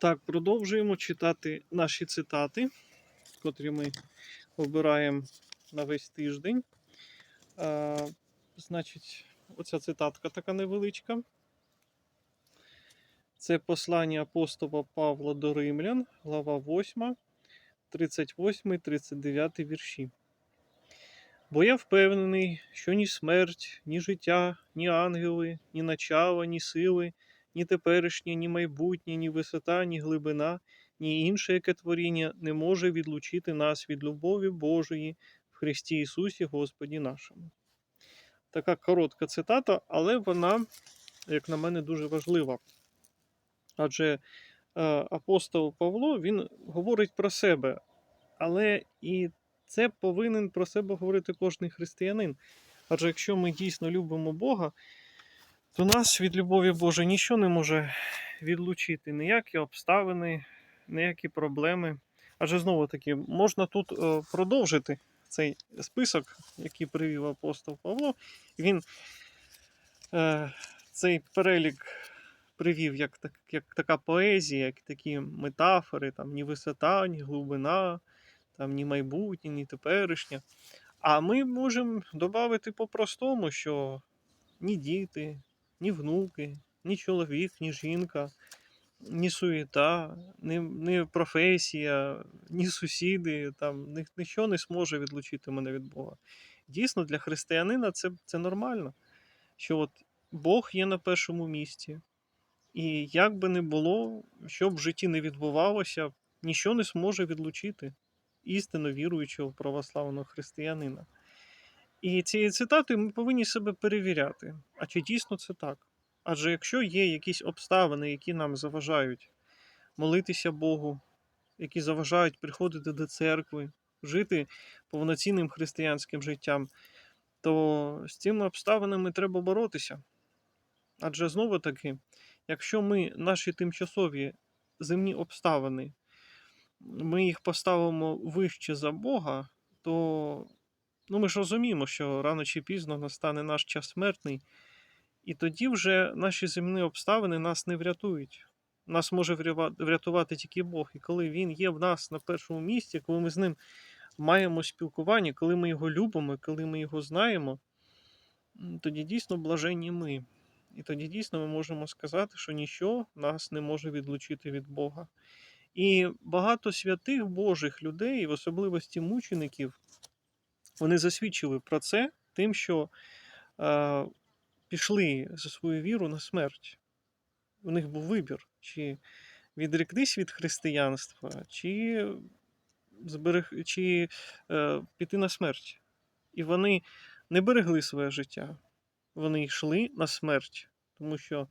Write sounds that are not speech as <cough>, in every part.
Так, продовжуємо читати наші цитати, котрі ми обираємо на весь тиждень. А, значить, оця цитатка така невеличка. Це послання апостола Павла до Римлян, глава 8, 38, 39 вірші. Бо я впевнений, що ні смерть, ні життя, ні ангели, ні начала, ні сили, ні теперішнє, ні майбутнє, ні висота, ні глибина, ні інше яке творіння не може відлучити нас від любові Божої в Христі Ісусі Господі нашому. Така коротка цитата, але вона, як на мене, дуже важлива. Адже е, апостол Павло він говорить про себе, але і це повинен про себе говорити кожен християнин. Адже якщо ми дійсно любимо Бога, то нас від любові Божої нічого не може відлучити, ніякі обставини, ніякі проблеми. Адже знову таки, можна тут е, продовжити цей список, який привів апостол Павло. Він е, цей перелік привів як, так, як така поезія, як такі метафори, там ні висота, ні глибина, там ні майбутнє, ні теперішнє. А ми можемо додати по-простому, що ні діти, ні внуки, ні чоловік, ні жінка, ні суєта, ні, ні професія, ні сусіди, там ні- нічого не зможе відлучити мене від Бога. Дійсно, для християнина це, це нормально, що от Бог є на першому місці. І як би не було, що б в житті не відбувалося, нічого не зможе відлучити істинно віруючого православного християнина. І цією цитатою ми повинні себе перевіряти, а чи дійсно це так? Адже якщо є якісь обставини, які нам заважають молитися Богу, які заважають приходити до церкви, жити повноцінним християнським життям, то з цими обставинами треба боротися. Адже знову таки, якщо ми наші тимчасові земні обставини, ми їх поставимо вище за Бога, то ну, ми ж розуміємо, що рано чи пізно настане наш час смертний, і тоді вже наші земні обставини нас не врятують. Нас може врятувати тільки Бог. І коли Він є в нас на першому місці, коли ми з ним маємо спілкування, коли ми його любимо, коли ми його знаємо, тоді дійсно блаженні ми. І тоді дійсно ми можемо сказати, що нічого нас не може відлучити від Бога. І багато святих Божих людей, в особливості мучеників, вони засвідчили про це тим, що е, пішли за свою віру на смерть. У них був вибір, чи відректись від християнства, чи, зберег... чи е, піти на смерть. І вони не берегли своє життя, вони йшли на смерть, тому що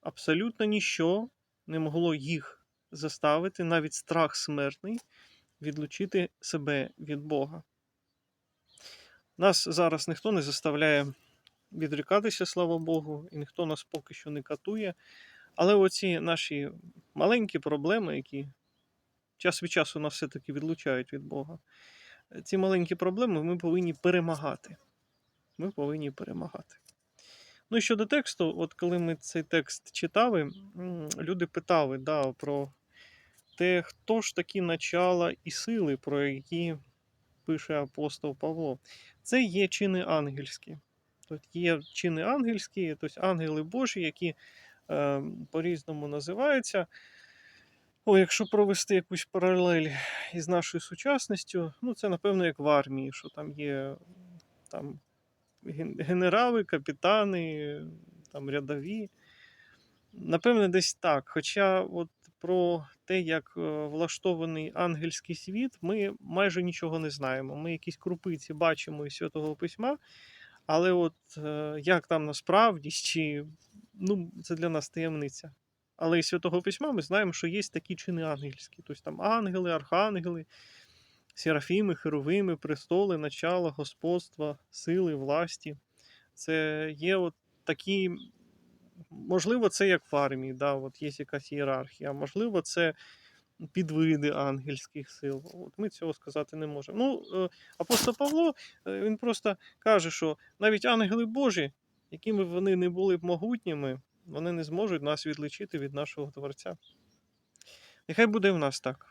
абсолютно ніщо не могло їх заставити, навіть страх смертний, відлучити себе від Бога. Нас зараз ніхто не заставляє відрікатися, слава Богу, і ніхто нас поки що не катує. Але оці наші маленькі проблеми, які час від часу нас все-таки відлучають від Бога, ці маленькі проблеми ми повинні перемагати. Ми повинні перемагати. Ну і щодо тексту, от коли ми цей текст читали, люди питали да, про те, хто ж такі начала і сили, про які пише апостол Павло. Це є чини ангельські. Тобто є чини ангельські, тобто ангели Божі, які е, по-різному називаються. О, якщо провести якусь паралель із нашою сучасністю, ну це напевно як в армії, що там є там, генерали, капітани, там рядові. Напевне, десь так. Хоча от про те, як е, влаштований ангельський світ, ми майже нічого не знаємо. Ми якісь крупиці бачимо із Святого Письма, але от е, як там насправді, <laughs> чи ну, це для нас таємниця. Але із Святого Письма ми знаємо, що є такі чини ангельські. Тобто там ангели, архангели, серафіми, херовими, престоли, начала, господства, сили, власті. Це є от такі. Можливо, це як в армії, да, от є якась ієрархія, можливо, це підвиди ангельських сил. От ми цього сказати не можемо. Ну, е, апостол Павло е, він просто каже, що навіть ангели Божі, якими б вони не були б могутніми, вони не зможуть нас відлучити від нашого Творця. Нехай буде в нас так,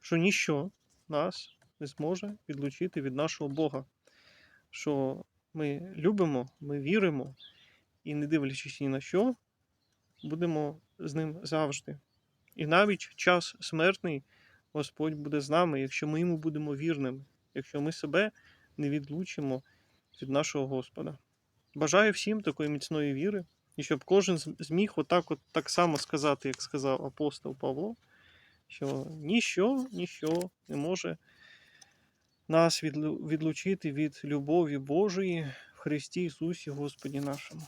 що ніщо нас не зможе відлучити від нашого Бога, що ми любимо, ми віримо і, не дивлячись ні на що, будемо з ним завжди. І навіть час смертний Господь буде з нами, якщо ми йому будемо вірними, якщо ми себе не відлучимо від нашого Господа. Бажаю всім такої міцної віри, і щоб кожен зміг отак, от так само сказати, як сказав апостол Павло, що ніщо, ніщо не може нас відлучити від любові Божої в Христі Ісусі Господі нашому.